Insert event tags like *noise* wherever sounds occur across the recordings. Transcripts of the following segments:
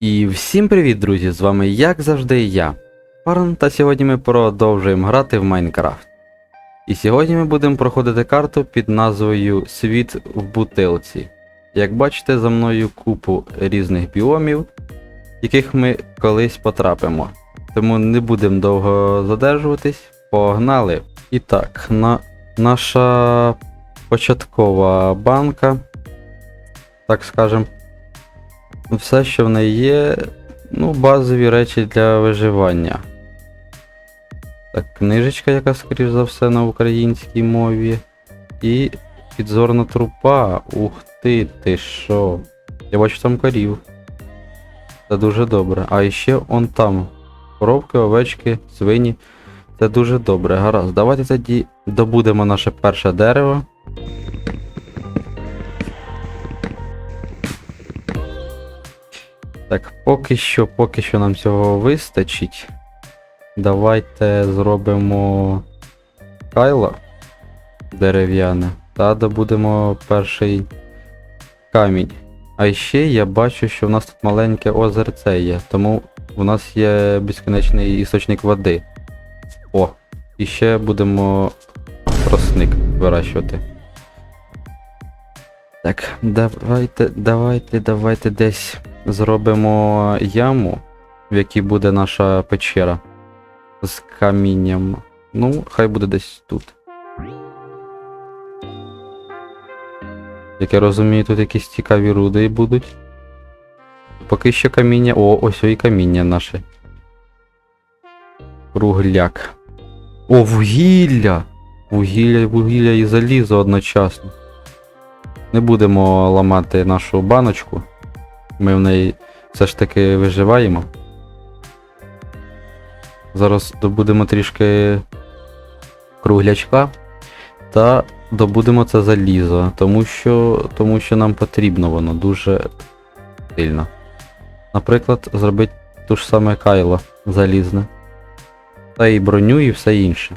І всім привіт, друзі! З вами як завжди я, Парн, та сьогодні ми продовжуємо грати в Майнкрафт. І сьогодні ми будемо проходити карту під назвою Світ в бутилці. Як бачите, за мною купу різних біомів, яких ми колись потрапимо. Тому не будемо довго задержуватись, погнали. І так, на... наша початкова банка, так скажем, все, що в неї є, ну, базові речі для виживання. Так, книжечка, яка, скоріш за все, на українській мові. І підзорна трупа. Ух ти, ти що? Я бачу там корів. Це дуже добре. А ще он там. Коровки, овечки, свині. Це дуже добре. Гаразд. Давайте тоді добудемо наше перше дерево. Так, поки що, поки що нам цього вистачить. Давайте зробимо кайло дерев'яне та добудемо перший камінь. А ще я бачу, що в нас тут маленьке озерце є, тому у нас є безкінечний істочник води. О, і ще будемо тросник вирощувати. Так, давайте, давайте, давайте десь зробимо яму, в якій буде наша печера з камінням. Ну, хай буде десь тут. Як я розумію, тут якісь цікаві руди будуть. Поки що каміння. О, ось і каміння наше. Кругляк. О, вугілля! Вугілля, вугілля і залізо одночасно. Не будемо ламати нашу баночку. Ми в неї все ж таки виживаємо. Зараз добудемо трішки круглячка та добудемо це залізо, тому що, тому що нам потрібно воно дуже сильно. Наприклад, зробити ту ж саме кайло залізне. Та і броню, і все інше.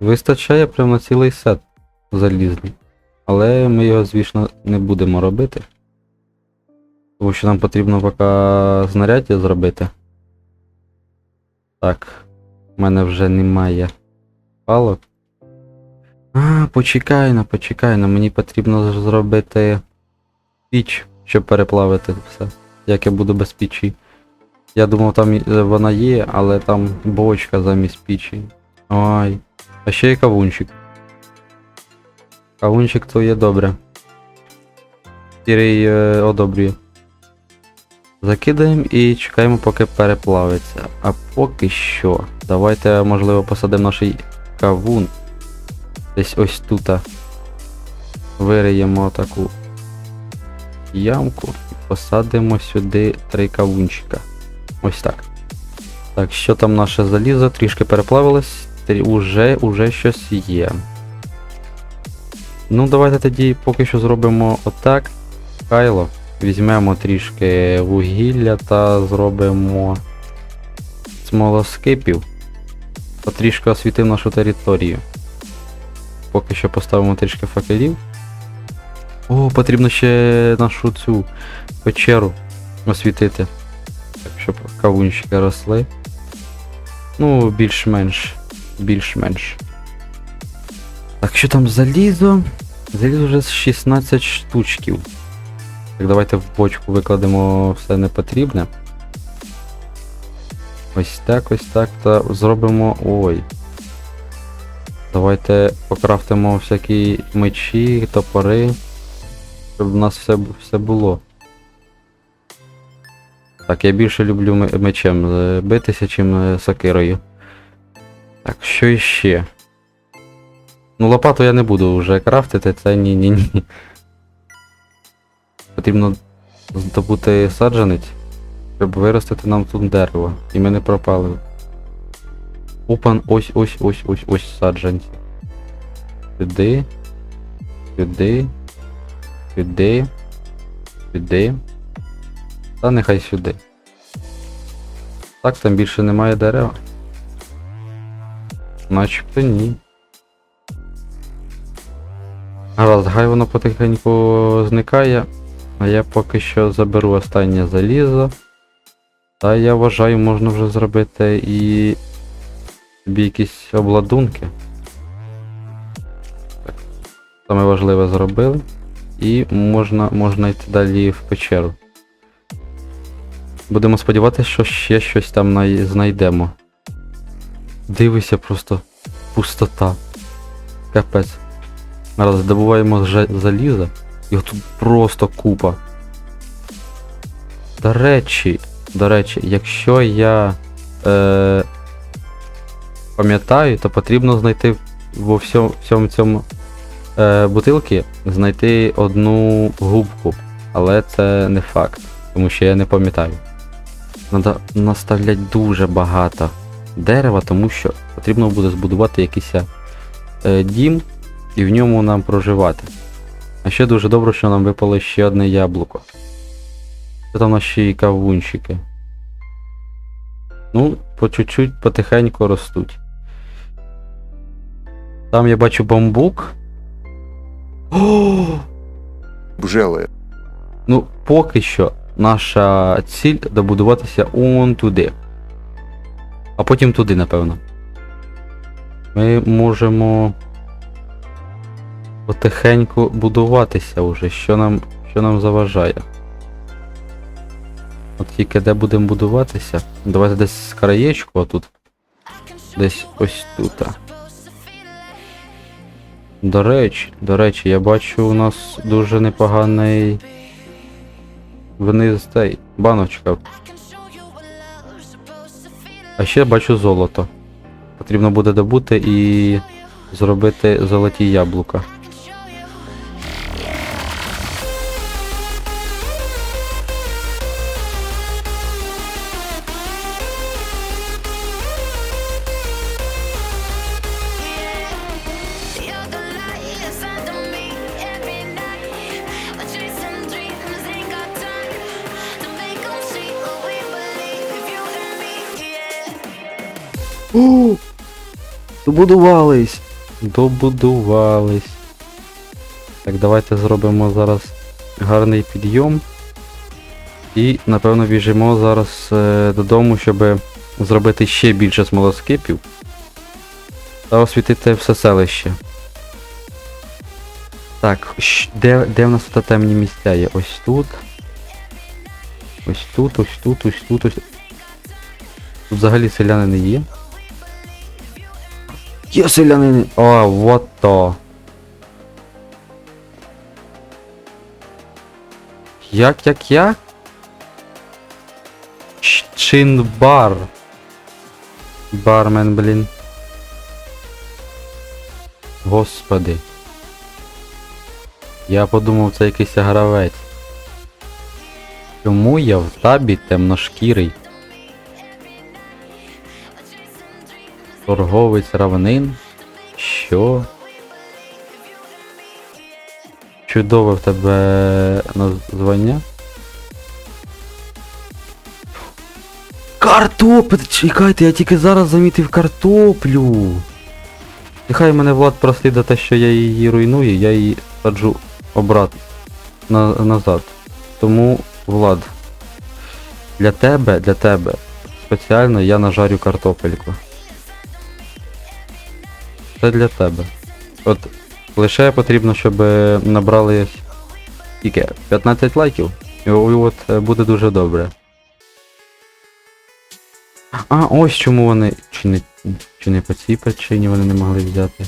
Вистачає прямо цілий сет залізний. Але ми його, звісно, не будемо робити. Тому що нам потрібно поки знаряддя зробити. Так, в мене вже немає палок. А, почекай на, почекай на, мені потрібно зробити піч, щоб переплавити все. Як я буду без печі. Я думав, там е, вона є, але там бочка замість печі. Ой. А ще є кавунчик. Кавунчик то є добре. Сірий е, одобрює. Закидаємо і чекаємо, поки переплавиться. А поки що. Давайте, можливо, посадимо наш кавун. Десь ось тут. Вириємо таку ямку і посадимо сюди три кавунчика. Ось так. Так, що там наше залізо? Трішки переплавилось. Трі- Уже, уже щось є. Ну, давайте тоді поки що зробимо отак. Кайло. Візьмемо трішки вугілля та зробимо смолоскипів. Та трішки освітимо нашу територію. Поки що поставимо трішки факелів. О, потрібно ще нашу цю печеру освітити. Так, щоб кавунчики росли. Ну, більш-менш. Більш-менш. Так, що там залізо? Залізо вже 16 штучків. Так, давайте в бочку викладемо все непотрібне. Ось так, ось так. Та зробимо. Ой. Давайте покрафтимо всякі мечі, топори. Щоб в нас все, все було. Так, я більше люблю мечем е, битися, чим е, сокирою. Так, що іще? Ну, лопату я не буду вже крафтити, це ні-ні-ні. Потрібно здобути саджанець, щоб виростити нам тут дерево. І ми не пропали. Опан, ось ось ось ось ось саджанці. Сюди. Сюди. Сюди. Сюди. Та нехай сюди. Так, там більше немає дерева. Начебто ні. Гаразд, хай воно потихеньку зникає. А я поки що заберу останнє залізо. Та я вважаю, можна вже зробити і собі якісь обладунки. Так. Саме важливе зробили. І можна, можна йти далі в печеру. Будемо сподіватися, що ще щось там знайдемо. Дивися просто пустота. Капець. Зараз добуваємо залізо. Його тут просто купа. До речі, до речі, якщо я е, пам'ятаю, то потрібно знайти во всьому, цьому е, бутилки знайти одну губку. Але це не факт, тому що я не пам'ятаю. Надо наставляти дуже багато дерева, тому що потрібно буде збудувати якийсь е, дім і в ньому нам проживати. А ще дуже добре, що нам випало ще одне яблуко. Це там наші кавунчики. Ну, по чуть-чуть потихеньку ростуть. Там я бачу бамбук. О! бжели. Ну, поки що наша ціль добудуватися он туди. А потім туди, напевно. Ми можемо потихеньку будуватися вже, що нам, що нам заважає. От тільки де будемо будуватися. Давайте десь з краєчку, а тут. Десь ось тут. До речі, до речі, я бачу у нас дуже непоганий вниз цей баночка. А ще бачу золото. Потрібно буде добути і зробити золоті яблука. Добудувались! Добудувались. Так, давайте зробимо зараз гарний підйом. І, напевно, біжимо зараз е, додому, щоб зробити ще більше смолоскипів. Та освітити все селище. Так, де, де в нас тут темні місця є? Ось тут. Ось тут, ось тут, ось тут, ось. Тут взагалі селяни не є. Є селянини. О, вот то. Як, як, як? Чинбар. Бармен, блін. Господи. Я подумав, це якийсь гравець. Чому я в табі темношкірий? Торговець равнин? Що? Чудове в тебе названня? Картоплю! Чекайте, я тільки зараз замітив картоплю. Нехай мене Влад простить за те, що я її руйную, я її саджу обратно на, назад. Тому, Влад, для тебе, для тебе спеціально я нажарю картопельку. Це для тебе. От лише потрібно, щоб е, набрали скільки? 15 лайків. І от е, буде дуже добре. А, ось чому вони. Чи не, чи не по цій причині вони не могли взяти.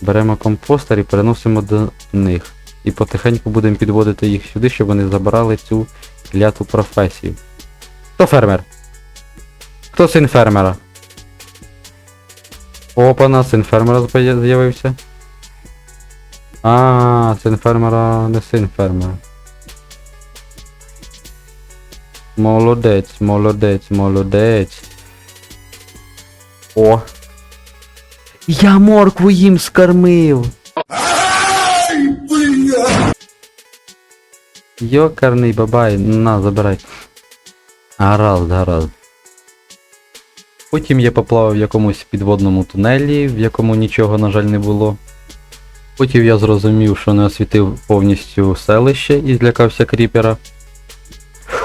Беремо компостер і переносимо до них. І потихеньку будемо підводити їх сюди, щоб вони забрали цю кляту професію. Хто фермер? Хто син фермера? Опа, син фермера з'я- з'явився. А, син фермера не син фермера. Молодець, молодець, молодець. О. Я моркву їм скормив. Йокарний бабай, на, забирай. Гаразд, гаразд. Потім я поплавав в якомусь підводному тунелі, в якому нічого, на жаль, не було. Потім я зрозумів, що не освітив повністю селище і злякався кріпера.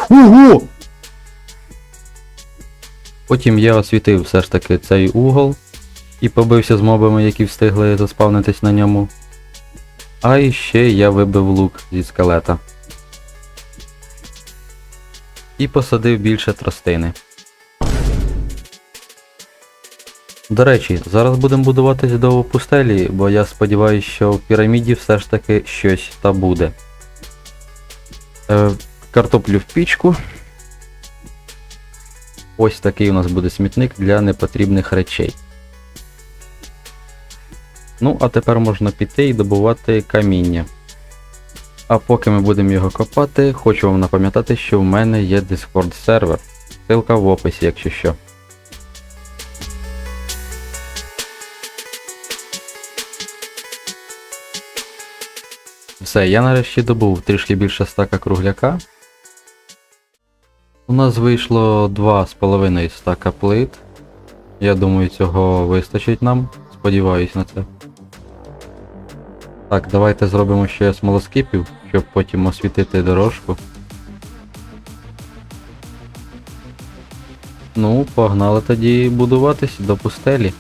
Ого! Потім я освітив все ж таки цей угол і побився з мобами, які встигли заспавнитись на ньому. А іще я вибив лук зі скелета. І посадив більше тростини. До речі, зараз будемо будуватись до пустелі, бо я сподіваюся, що в піраміді все ж таки щось та буде. Е, картоплю в пічку. Ось такий у нас буде смітник для непотрібних речей. Ну, а тепер можна піти і добувати каміння. А поки ми будемо його копати, хочу вам напам'ятати, що в мене є Discord сервер. Ссылка в описі, якщо що. Все, я нарешті добув трішки більше стака кругляка. У нас вийшло 2,5 стака плит. Я думаю, цього вистачить нам. Сподіваюсь на це. Так, давайте зробимо ще смолоскипів, щоб потім освітити дорожку. Ну, погнали тоді будуватись до пустелі.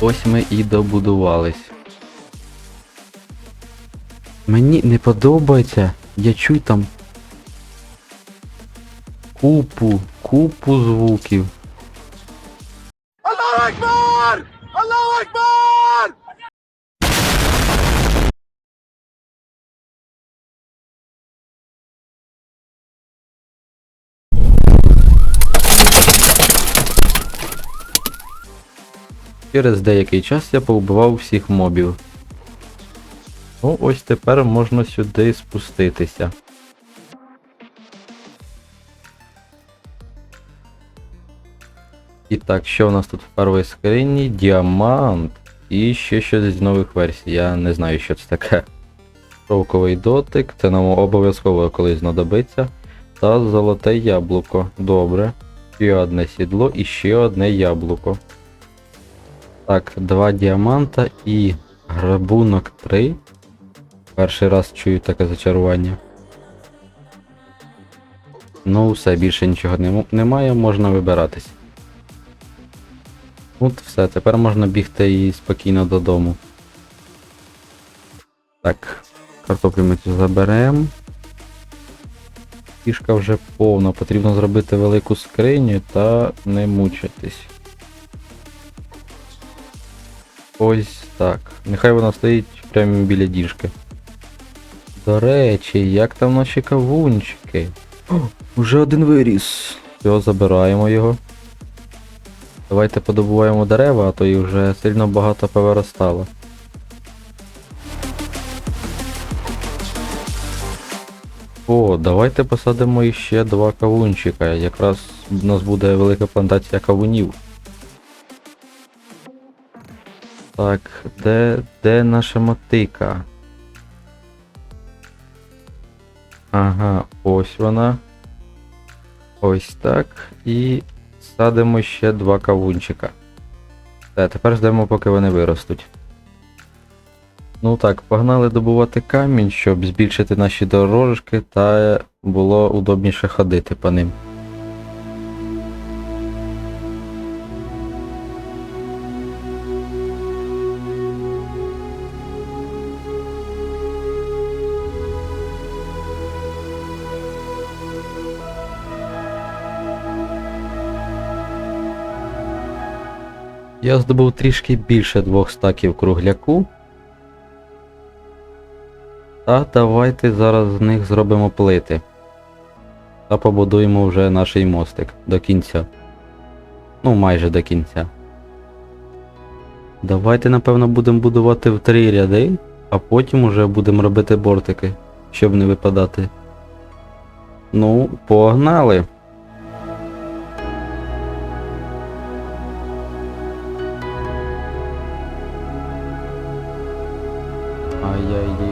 Ось ми і добудувались. Мені не подобається. Я чую там купу, купу звуків. Через деякий час я повбивав всіх мобів. Ну, ось тепер можна сюди спуститися. І так, що у нас тут в першій скрині? Діамант. І ще щось з нових версій. Я не знаю, що це таке. Шовковий дотик, це нам обов'язково колись знадобиться. Та золоте яблуко. Добре. Ще одне сідло і ще одне яблуко. Так, два діаманта і грабунок 3. Перший раз чую таке зачарування. Ну, все, більше нічого немає, можна вибиратись. От все, тепер можна бігти і спокійно додому. Так, картоплю ми цю заберемо. Фішка вже повна, потрібно зробити велику скриню та не мучитись. Ось так. Нехай вона стоїть прямо біля діжки. До речі, як там наші кавунчики? О, уже один виріс. Все, забираємо його. Давайте подобуваємо дерева, а то їх вже сильно багато повиростало. О, давайте посадимо іще два кавунчика. Якраз у нас буде велика плантація кавунів. Так, де, де наша мотика? Ага, ось вона. Ось так. І садимо ще два кавунчика. Все, тепер ждемо, поки вони виростуть. Ну так, погнали добувати камінь, щоб збільшити наші дорожки та було удобніше ходити по ним. Я здобув трішки більше двох стаків кругляку. Та давайте зараз з них зробимо плити. Та побудуємо вже наш мостик до кінця. Ну, майже до кінця. Давайте, напевно, будемо будувати в три ряди, а потім уже будемо робити бортики, щоб не випадати. Ну, погнали.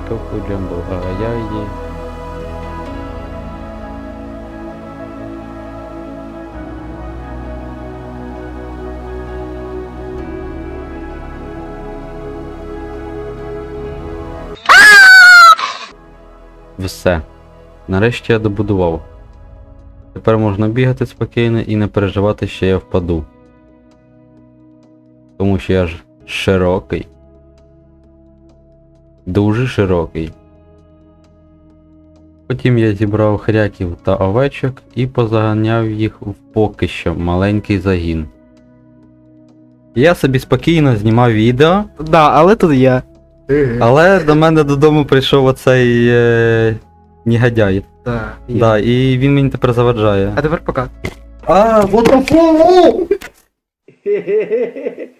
Тофу джамбо, ай-яй-яй. Все. Нарешті я добудував. Тепер можна бігати спокійно і не переживати, що я впаду. Тому що я ж широкий. Дуже широкий. Потім я зібрав хряків та овечок і позаганяв їх в поки що маленький загін. Я собі спокійно знімав відео, Да, але тут я. але до мене додому прийшов оцей е, негодяй. Да. Да, і він мені тепер заважає. А тепер пока. А, fuck? *laughs*